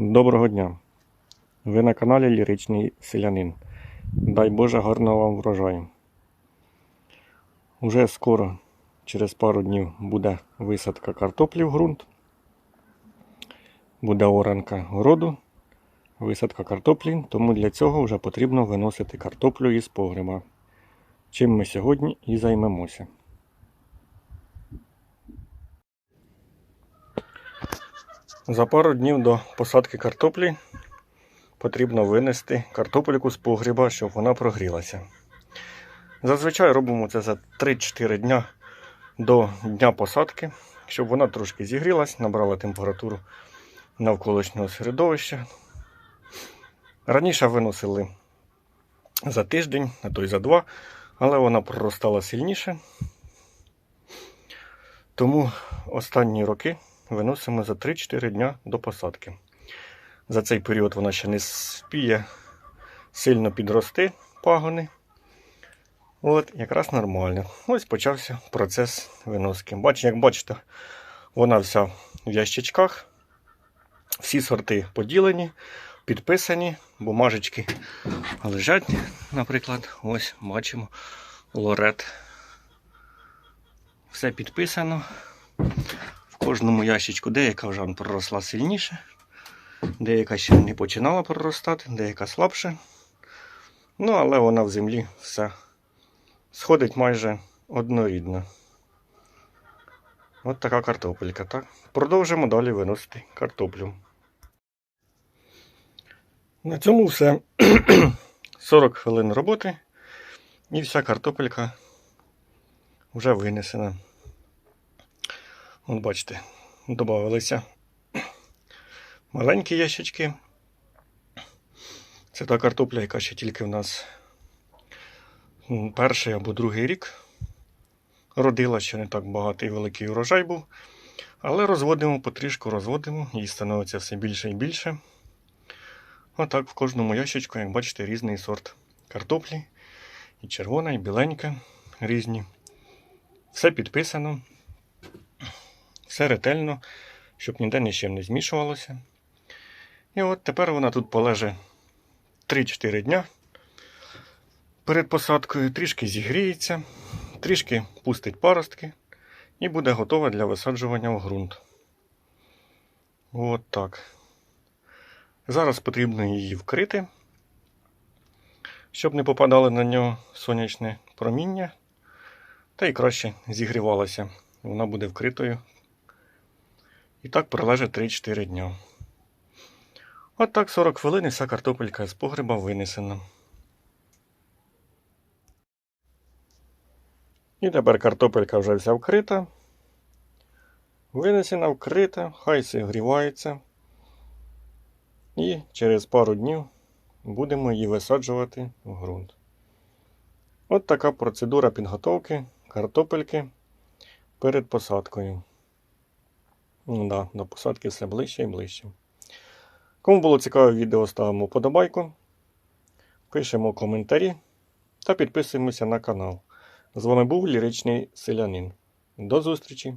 Доброго дня! Ви на каналі Ліричний Селянин. Дай Боже гарного вам врожаю. Уже скоро, через пару днів, буде висадка картоплі в ґрунт. Буде оранка городу, висадка картоплі, тому для цього вже потрібно виносити картоплю із погреба. Чим ми сьогодні і займемося. За пару днів до посадки картоплі потрібно винести картопельку з погріба, щоб вона прогрілася. Зазвичай робимо це за 3-4 дня до дня посадки, щоб вона трошки зігрілась, набрала температуру навколишнього середовища. Раніше виносили за тиждень, а то й за два, але вона проростала сильніше. Тому останні роки виносимо за 3-4 дня до посадки. За цей період вона ще не спіє сильно підрости пагони. От, якраз нормально. Ось почався процес виноски. Бач, як бачите, вона вся в ящичках. Всі сорти поділені, підписані, бумажечки лежать, наприклад, ось бачимо лорет. Все підписано. Кожному ящичку деяка вже проросла сильніше, деяка ще не починала проростати, деяка слабше. Ну, але вона в землі все сходить майже однорідно. От така картопелька, так? Продовжимо далі виносити картоплю. На цьому все. 40 хвилин роботи і вся картопелька вже винесена. От бачите, додавалися маленькі ящички. Це та картопля, яка ще тільки в нас перший або другий рік родила, ще не так багатий великий урожай був. Але розводимо потрішку, розводимо, їй становиться все більше і більше. Отак в кожному ящичку, як бачите, різний сорт картоплі. І червона, і біленька, різні. Все підписано. Все ретельно, щоб ніде нічим не змішувалося. І от тепер вона тут полеже 3-4 дня перед посадкою, трішки зігріється, трішки пустить паростки і буде готова для висаджування в ґрунт. От так. Зараз потрібно її вкрити, щоб не попадало на нього сонячне проміння, та й краще зігрівалася. Вона буде вкритою і так пролежить 3-4 дня. От так 40 хвилин і вся картопелька з погреба винесена. І тепер картопелька вже вся вкрита. Винесена, вкрита, хай зігрівається. І через пару днів будемо її висаджувати в ґрунт. От така процедура підготовки картопельки перед посадкою. Ну, да, До посадки все ближче і ближче. Кому було цікаве відео, ставимо вподобайку, пишемо коментарі та підписуємося на канал. З вами був Ліричний Селянин. До зустрічі!